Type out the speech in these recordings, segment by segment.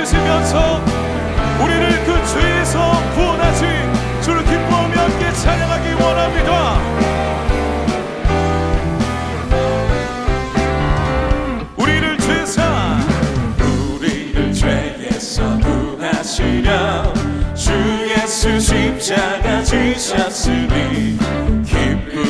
주시면서 우리를 그 죄에서 구원하시 주를 기뻐하며 함께 찬양하기 원합니다. 우리를 죄사 우리를 죄에서 구하시려 주 예수 십자가 지셨으니 기쁘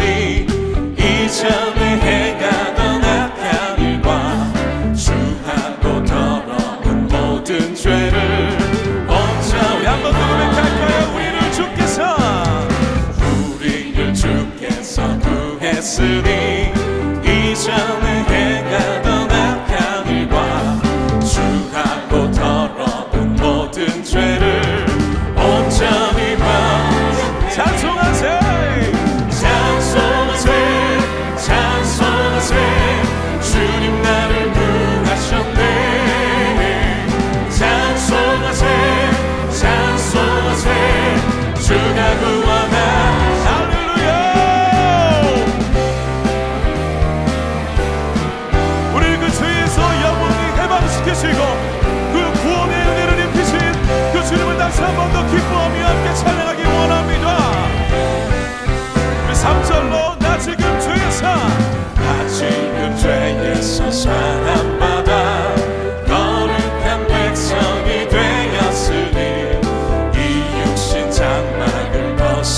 Yesterday.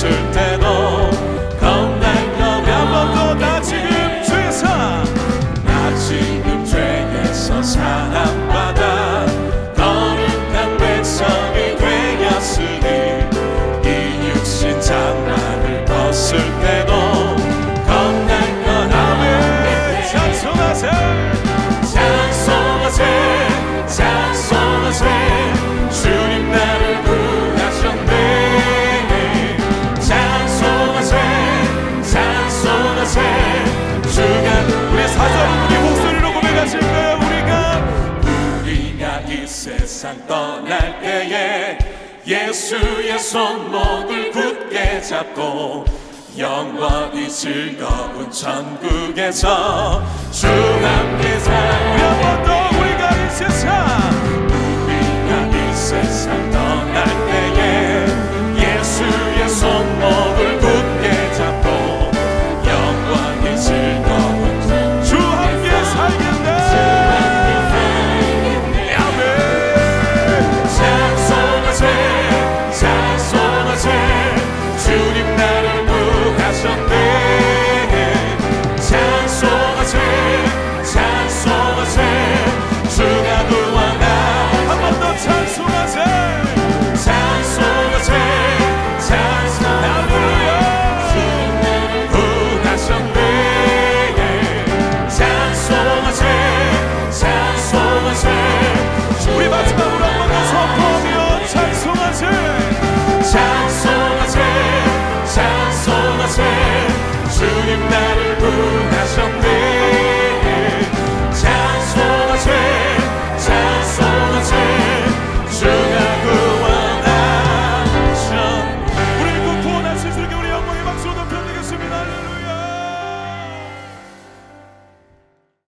certain 예수의 손목을 굳게 잡고 영원히 즐거운 천국에서 주